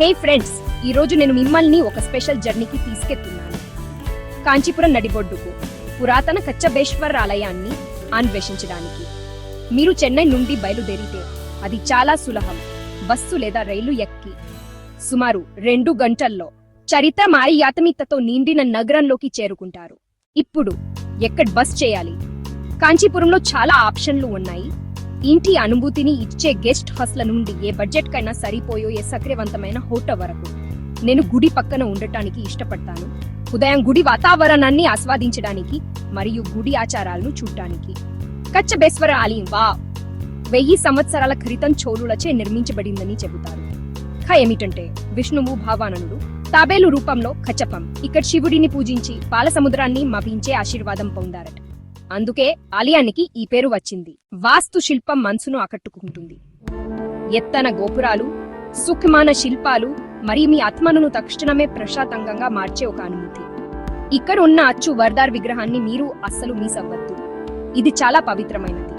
హే friends ఈ రోజు నేను మిమ్మల్ని ఒక స్పెషల్ జర్నీకి తీసుకెళ్తున్నాను. కాంచీపురం నడిబొడ్డుకు పురాతన కచ్చబేశ్వర్ ఆలయాన్ని అన్వేషించడానికి. మీరు చెన్నై నుండి బయలుదేరితే అది చాలా సులభం. బస్సు లేదా రైలు ఎక్కి సుమారు రెండు గంటల్లో చరిత్ర మారి యాతమితతో నిండిన నగరంలోకి చేరుకుంటారు. ఇప్పుడు ఎక్కడ బస్ చేయాలి? కాంచీపురంలో చాలా ఆప్షన్లు ఉన్నాయి. ఇంటి అనుభూతిని ఇచ్చే గెస్ట్ హౌస్ల నుండి ఏ బడ్జెట్ కైనా సరిపోయో ఏ సక్రియవంతమైన హోటల్ వరకు. నేను గుడి పక్కన ఉండటానికి ఇష్టపడతాను. ఉదయం గుడి వాతావరణాన్ని ఆస్వాదించడానికి మరియు గుడి ఆచారాలను చూడటానికి. కచ్చబేశ్వర ఆలయం వా వెయ్యి సంవత్సరాల క్రితం చోళులచే నిర్మించబడిందని చెబుతారు. కథ ఏమిటంటే విష్ణువు భావానందుడు తాబేలు రూపంలో కచపం ఇక్కడ శివుడిని పూజించి పాల సముద్రాన్ని మపించే ఆశీర్వాదం పొందారట. అందుకే ఆలయానికి ఈ పేరు వచ్చింది. వాస్తు శిల్పం మనసును ఆకట్టుకుంటుంది. ఎత్తన గోపురాలు సుఖ్మాన శిల్పాలు మరియు మీ ఆత్మను తక్షణమే ప్రశాంతంగా మార్చే ఒక అనుభూతి ఇక్కడ ఉన్న అచ్చు వర్దార్ విగ్రహాన్ని మీరు అస్సలు మిస్ అవ్వద్దు ఇది చాలా పవిత్రమైనది.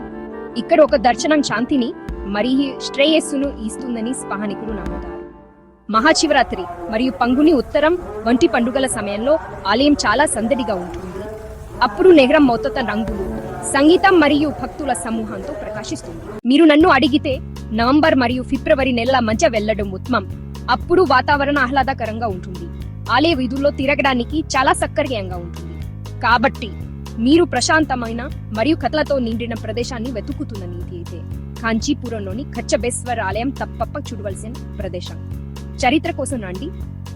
ఇక్కడ ఒక దర్శనం శాంతిని మరియు శ్రేయస్సును ఇస్తుందని స్పహనికులు నమ్ముతారు. మహాశివరాత్రి మరియు పంగుని ఉత్తరం వంటి పండుగల సమయంలో ఆలయం చాలా సందడిగా ఉంటుంది. అప్పుడు నెహ్రం మొత్తత రంగులు సంగీతం మరియు భక్తుల సమూహంతో ప్రకాశిస్తుంది. మీరు నన్ను అడిగితే నవంబర్ మరియు ఫిబ్రవరి నెలల మధ్య వెళ్ళడం ఉత్తమం. అప్పుడు వాతావరణం ఆహ్లాదకరంగా ఉంటుంది. ఆలయ వీధుల్లో తిరగడానికి చాలా సక్కర్యంగా ఉంటుంది. కాబట్టి మీరు ప్రశాంతమైన మరియు కథలతో నిండిన ప్రదేశాన్ని వెతుకుతున్న నీతి అయితే కాంచీపురంలోని ఖచ్చబేశ్వర ఆలయం తప్పప్ప చూడవలసిన ప్రదేశం. చరిత్ర కోసం రండి.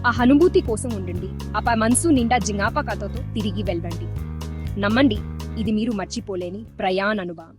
ఆ అనుభూతి కోసం ఉండండి. ఆ మనసు నిండా జ్ఞాపకతతో తిరిగి వెళ్ళండి. నమ్మండి. ఇది మీరు మర్చిపోలేని ప్రయాణ అనుభవం